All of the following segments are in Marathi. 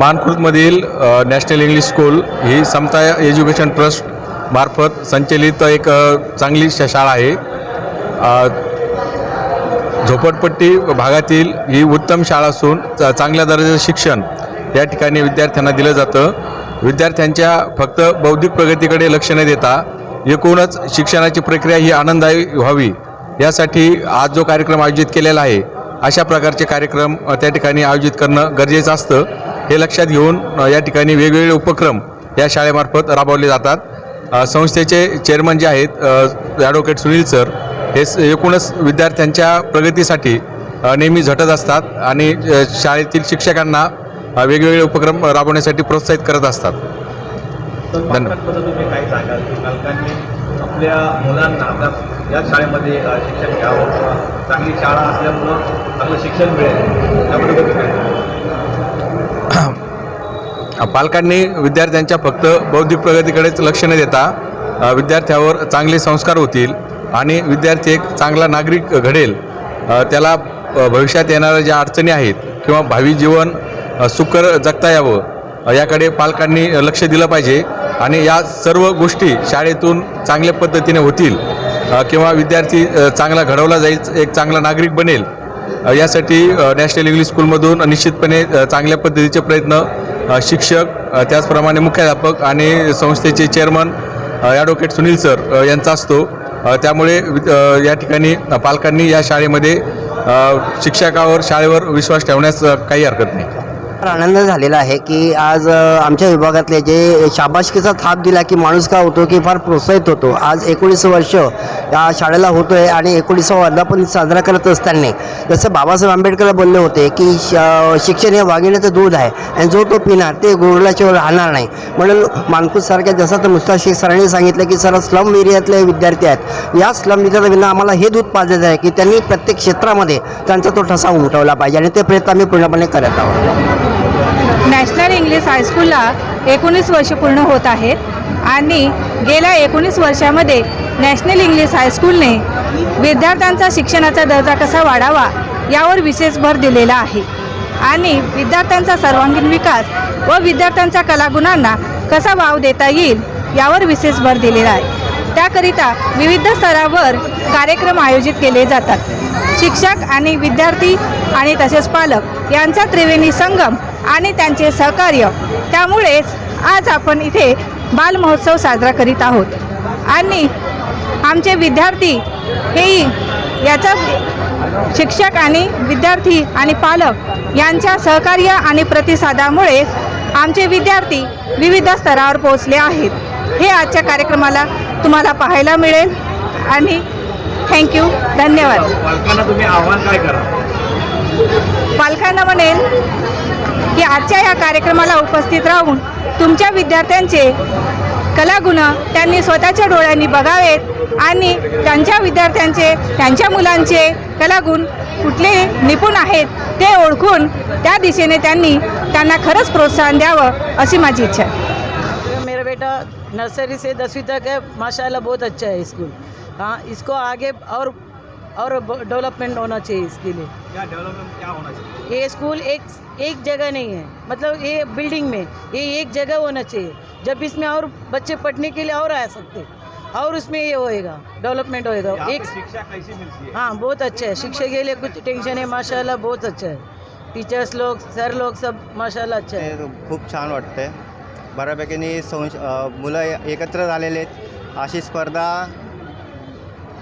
मानखुर्दमधील नॅशनल इंग्लिश स्कूल ही समता एज्युकेशन ट्रस्ट मार्फत संचलित एक चांगली शाळा आहे. झोपडपट्टी भागातील ही उत्तम शाळा असून चांगल्या दर्जाचं शिक्षण या ठिकाणी विद्यार्थ्यांना दिलं जातं. विद्यार्थ्यांच्या फक्त बौद्धिक प्रगतीकडे लक्ष न देता एकूणच शिक्षणाची प्रक्रिया ही आनंददायी व्हावी यासाठी आज जो कार्यक्रम आयोजित केलेला आहे अशा प्रकारचे कार्यक्रम त्या ठिकाणी आयोजित करणं गरजेचं असतं. हे लक्षात घेऊन या ठिकाणी वेगवेगळे उपक्रम या शाळेमार्फत राबवले जातात. संस्थेचे चेअरमन जे आहेत ॲडव्होकेट सुनील सर हे स- एकूणच विद्यार्थ्यांच्या प्रगतीसाठी नेहमी झटत असतात आणि शाळेतील शिक्षकांना वेगवेगळे उपक्रम राबवण्यासाठी प्रोत्साहित करत असतात. धन्यवाद. आपल्या मुलांना आपल्या या शाळेमध्ये शिक्षण घ्यावं. चांगली शाळा असल्यामुळं चांगलं शिक्षण मिळेल. त्याबद्दल? पालकांनी विद्यार्थ्यांच्या फक्त बौद्धिक प्रगतीकडेच लक्ष न देता विद्यार्थ्यावर चांगले संस्कार होतील आणि विद्यार्थी एक चांगला नागरिक घडेल त्याला भविष्यात येणाऱ्या ज्या अडचणी आहेत किंवा भावी जीवन सुकर जगता यावं याकडे पालकांनी लक्ष दिलं पाहिजे आणि या सर्व गोष्टी शाळेतून चांगल्या पद्धतीने होतील किंवा विद्यार्थी चांगला घडवला जाईल एक चांगला नागरिक बनेल यासाठी नॅशनल इंग्लिश स्कूलमधून निश्चितपणे चांगल्या पद्धतीचे प्रयत्न शिक्षक त्याचप्रमाणे मुख्याध्यापक आणि संस्थेचे चेअरमन ॲडव्होकेट सुनील सर यांचा असतो. त्यामुळे या ठिकाणी पालकांनी या शाळेमध्ये शिक्षकावर शाळेवर विश्वास ठेवण्यास काही हरकत नाही. आनंद झालेला आहे की आज आमच्या विभागातले जे शाबाशकीचा थाप दिला की माणूस का होतो की फार प्रोत्साहित होतो. आज एकोणीस वर्ष या शाळेला होतो आहे आणि एकोणीसावा वर्धापन साजरा करत असताना जसं बाबासाहेब आंबेडकर बोलले होते की श- शिक्षण हे वाघिण्याचं दूध आहे आणि जो तो पिणार ते गुरलाशिवाय राहणार नाही. म्हणून मानकूससारख्या जसं तर मुस्ताक सरांनी सांगितलं की सर स्लम एरियातले विद्यार्थी आहेत. या स्लम एरियाला आम्हाला हे दूध पाजायचं आहे की त्यांनी प्रत्येक क्षेत्रामध्ये त्यांचा तो ठसा उमटवला पाहिजे आणि ते प्रयत्न आम्ही पूर्णपणे करत आहोत. नॅशनल इंग्लिश हायस्कूलला एकोणीस वर्ष पूर्ण होत आहेत. आणि गेल्या एकोणीस वर्षामध्ये नॅशनल इंग्लिश हायस्कूलने विद्यार्थ्यांचा शिक्षणाचा दर्जा कसा वाढावा यावर विशेष भर दिलेला आहे. आणि विद्यार्थ्यांचा सर्वांगीण विकास व विद्यार्थ्यांच्या कलागुणांना कसा वाव देता येईल यावर विशेष भर दिलेला आहे. त्याकरिता विविध स्तरावर कार्यक्रम आयोजित केले जातात. शिक्षक आणि विद्यार्थी आणि तसेच पालक यांचा त्रिवेणी संगम आणि त्यांचे सहकार्य. त्यामुळेच आज आपण इथे बालमहोत्सव साजरा करीत आहोत. आणि आमचे विद्यार्थी हेही याचा शिक्षक आणि विद्यार्थी आणि पालक यांच्या सहकार्य आणि प्रतिसादामुळे आमचे विद्यार्थी विविध स्तरावर पोहोचले आहेत. हे आजच्या कार्यक्रमाला तुम्हाला पाहायला मिळेल. आणि थँक्यू धन्यवाद. पालकांना तुम्ही आव्हान काय करा? पालकांना म्हणेन की आजच्या या कार्यक्रमाला उपस्थित राहून तुमच्या विद्यार्थ्यांचे कलागुण त्यांनी स्वतःच्या डोळ्यांनी बघावेत आणि त्यांच्या विद्यार्थ्यांचे त्यांच्या मुलांचे कलागुण कुठले निपुण आहेत ते ओळखून त्या दिशेने त्यांनी त्यांना खरंच प्रोत्साहन द्यावं अशी माझी इच्छा आहे. मेरा बेटा नर्सरी से दसवीं तक है माशाल्लाह बहुत अच्छा है स्कूल। हाँ इसको आगे और और डेवलपमेंट होना चाहिए इसके लिए। क्या डेवलपमेंट क्या होना चाहिए? ये स्कूल एक एक जगह नहीं है मतलब ये बिल्डिंग में ये एक जगह होना चाहिए। जब इसमें और बच्चे पढ़ने के लिए और आ सकते और उसमें ये होएगा डेवलपमेंट होएगा। एक शिक्षा कैसी मिलती है? हाँ बहुत अच्छा है शिक्षा के लिए कुछ टेंशन है माशाल्लाह बहुत अच्छा है। टीचर्स लोग सर लोग सब माशाल्लाह अच्छा है। ते खूप छान वाटतंय बऱ्यापैकी संश मुलं एकत्र झालेले आहेत. अशी स्पर्धा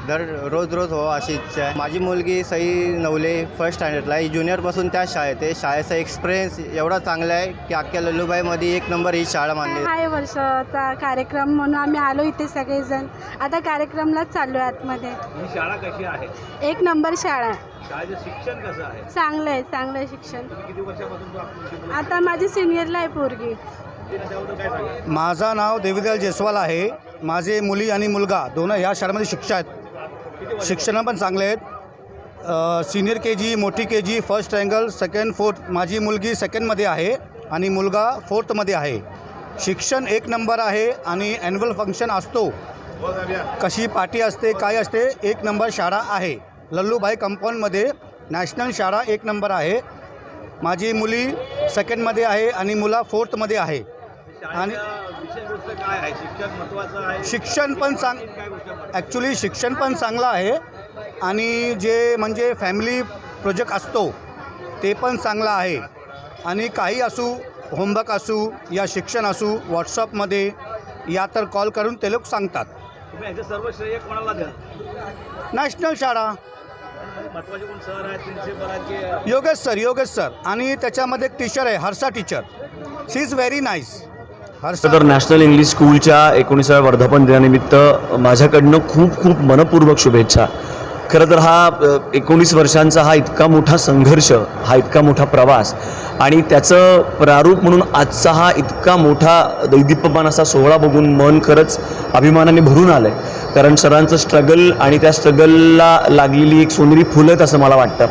दर रोज रोज हो अशी इच्छा आहे. माझी मुलगी सई नवले फर्स्ट स्टँडर्डला आहे. ज्युनियरपासून त्या शाळेत आहे. शाळेचा एक्सपिरियन्स एवढा चांगला आहे की अख्ख्या लल्लूबाईमध्ये एक नंबर ही शाळा मानली हाय वर्षाचा कार्यक्रम म्हणून आम्ही आलो इथे सगळेजण. आता कार्यक्रमलाच चाललो आहे आतमध्ये. ही शाळा कशी आहे? एक नंबर शाळा. आहे शाळेचं शिक्षण कसं आहे? चांगलं आहे चांगलं आहे शिक्षण. आता माझी सिनियरला आहे पोरगी. माझं नाव देवीदयाल जयस्वाल आहे. माझे मुली आणि मुलगा दोन ह्या शाळेमध्ये शिक्षक आहेत. शिक्षण पण चांगले आहेत. सिनियर के जी मोठी K G first angle second fourth माझी मुलगी सेकंडमध्ये आहे आणि मुलगा फोर्थमध्ये आहे. शिक्षण एक नंबर आहे आणि ॲन्युअल फंक्शन असतो. कशी पार्टी असते काय असते एक नंबर शाळा आहे. लल्लूभाई कंपाऊंडमध्ये नॅशनल शाळा एक नंबर आहे. माझी मुली सेकंडमध्ये आहे आणि मुला फोर्थमध्ये आहे. आणि शिक्षण महत्त्वाचं आहे? शिक्षण पण चांग? ॲक्च्युली शिक्षण पण चांगलं आहे. आणि जे म्हणजे फॅमिली प्रोजेक्ट असतो ते पण चांगलं आहे. आणि काही असू होमवर्क असू या शिक्षण असू व्हॉट्सअपमध्ये या तर कॉल करून ते लोक सांगतात. सर्व श्रेय कोणाला द्या नॅशनल शाळा योगेश सर योगेश सर आणि त्याच्यामध्ये एक टीचर आहे Harsha teacher she is very nice तर नॅशनल इंग्लिश स्कूलच्या एकोणीसाव्या वर्धापन दिनानिमित्त माझ्याकडनं खूप खूप मनपूर्वक शुभेच्छा. खरं तर हा एकोणीस वर्षांचा हा इतका मोठा संघर्ष हा इतका मोठा प्रवास आणि त्याचं प्रारूप म्हणून आजचा हा इतका मोठा दैदिप्यमान असा सोहळा बघून मन खरंच अभिमानाने भरून आलं आहे कारण सरांचं स्ट्रगल आणि त्या स्ट्रगलला लागलेली एक सोनेरी फुलत असं मला वाटतं.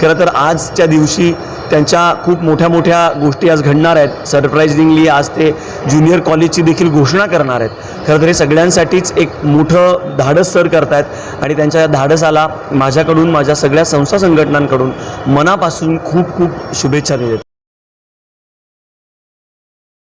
खरं तर आजच्या दिवशी त्यांच्या खूप मोठ्या मोठ्या गोष्टी आज घडणार आहेत. सरप्राईजिंगली आज ते ज्युनियर कॉलेजची देखील घोषणा करणार आहेत. खरं तर हे सगळ्यांसाठीच एक मोठं धाडस सर करतायत आणि त्यांच्या धाडसाला माझ्याकडून माझ्या सगळ्या संस्था संघटनांकडून मनापासून खूप खूप शुभेच्छा देत